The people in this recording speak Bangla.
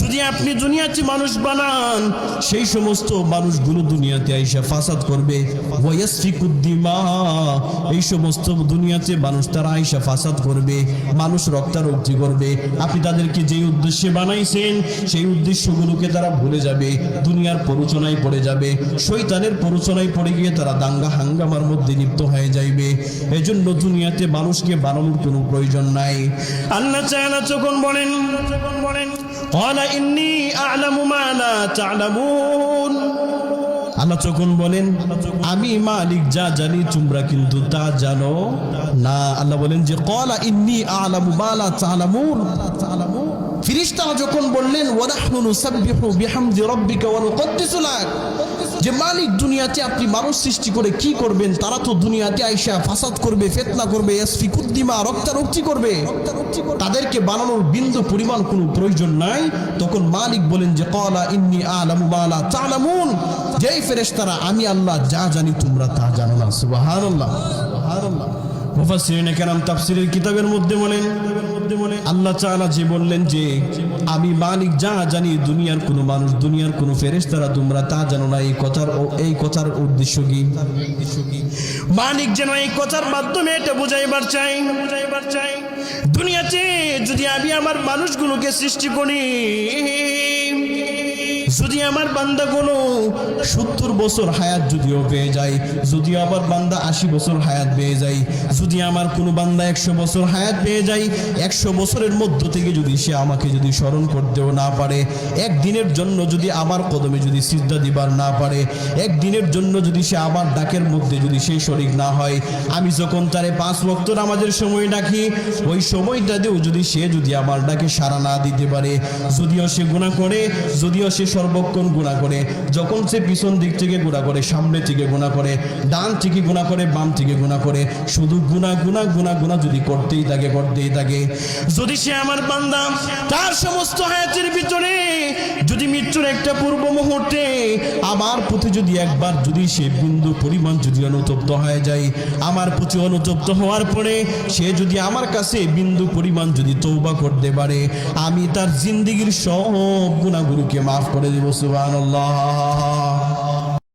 যদি আপনি দুনিয়াতে মানুষ বানান, সেই সমস্ত মানুষগুলো দুনিয়াতে আইসা ফাসাদ করবে। এই সমস্ত দুনিয়াতে মানুষ তারা আইসা ফাসাদ করবে, মানুষ রক্তারক্তি করবে। আপনি তাদেরকে যে উদ্দেশ্যে বানাইছেন, সেই উদ্দেশ্যগুলোকে তারা ভুলে যাবে, দুনিয়ার প্ররোচনায় পড়ে যাবে। শৈতানের প্ররোচনায় পড়ে গিয়ে তারা দাঙ্গা হাঙ্গামার মধ্যে লিপ্ত হয়ে যাইবে। এজন্য দুনিয়াতে মানুষকে বানানোর কোনো প্রয়োজন নাই। আল্লাহ যখন বলেন বলেন ইন্নি আলামু মা লা তা'লামুন। আল্লাহ তখন বলেন, আমি মালিক, যা জানি তোমরা কিন্তু তা জানো। না, আল্লাহ বলেন যে, কলা ইন্নি আলামু মা লা তা'লামুন। ফিরিস্তা যখন বললেন, ওয়া নাহনু নুসাব্বিহু বিহামদি রাব্বিকা ওয়া নুকদ্দিসু লাক। যে মালিক দুনিয়াতে আপনি মানুষ সৃষ্টি করে কি করবেন, তারা তো দুনিয়াতে আইসা ফাসাদ করবে, ফেতনা করবে এসফি কুদ্দিমা রক্তারক্তি করবে। তাদেরকে বানানোর বিন্দু পরিমাণ কোনো প্রয়োজন নাই। তখন মালিক বলেন যে কলা ইন্নি আলামু বালা তালামুন। যেই ফেরেশতারা, আমি আল্লাহ যা জানি তোমরা তা জানো না। সুবাহ সুবহানাল্লাহ। মুফাসসিরিনে কেরাম তাফসীরের কিতাবের মধ্যে বলেন, আল্লাহ তাআলা যে বললেন যে, আমি মালিক যা জানি দুনিয়ার কোনো মানুষ, দুনিয়ার কোনো ফেরেশতারা তোমরা তা জানো না। এই কথার এই কথার উদ্দেশ্য কি? মালিক যেন এই কথার মাধ্যমে এটা বুঝাইবার চাই বুঝাইবার চাই দুনিয়াতে যদি আমি আমার মানুষগুলোকে সৃষ্টি করি যদি আমার বান্দা কোনো সত্তর বছর হায়াত যদিও পেয়ে যায়, যদি আমার বান্দা আশি বছর হায়াত পেয়ে যায়, যদি আমার কোনো বান্দা একশো বছর হায়াত পেয়ে যায়, একশো বছরের মধ্য থেকে যদি সে আমাকে যদি স্মরণ করতেও না পারে একদিনের জন্য যদি আমার কদমে যদি সিদ্ধা দিবার না পারে একদিনের জন্য যদি সে আমার ডাকের মধ্যে যদি সে শরিক না হয়, আমি যখন তারে পাঁচ বক্ত আমাদের সময় ডাকি, ওই সময়টাতেও যদি সে যদি আমার ডাকে সাড়া না দিতে পারে, যদিও সে গুণা করে, যদিও সে সর্বক্ষণ গুণা করে, যখন সে পিছন দিক থেকে গুণা করে, সামনে থেকে গুণা করে, ডান থেকে গুণা করে, বাম থেকে গুণা করে, শুধু গুণা গুণা গুণা গুণা যদি করতেই থাকে করতেই থাকে। যদি সে আমার বান্দা, তার সমস্ত হায়াতের ভিতরে যদি মৃত্যুর একটা পূর্ব মুহূর্তে, আমার প্রতি যদি একবার যদি সে বিন্দু পরিমাণ যদি অনুতপ্ত হয়ে যায়, আমার প্রতি অনুতপ্ত হওয়ার পরে সে যদি আমার কাছে বিন্দু পরিমাণ যদি তৌবা করতে পারে, আমি তার জিন্দিগির সব গুণাগুরুকে মাফ করে দেব, সুবহানাল্লাহ।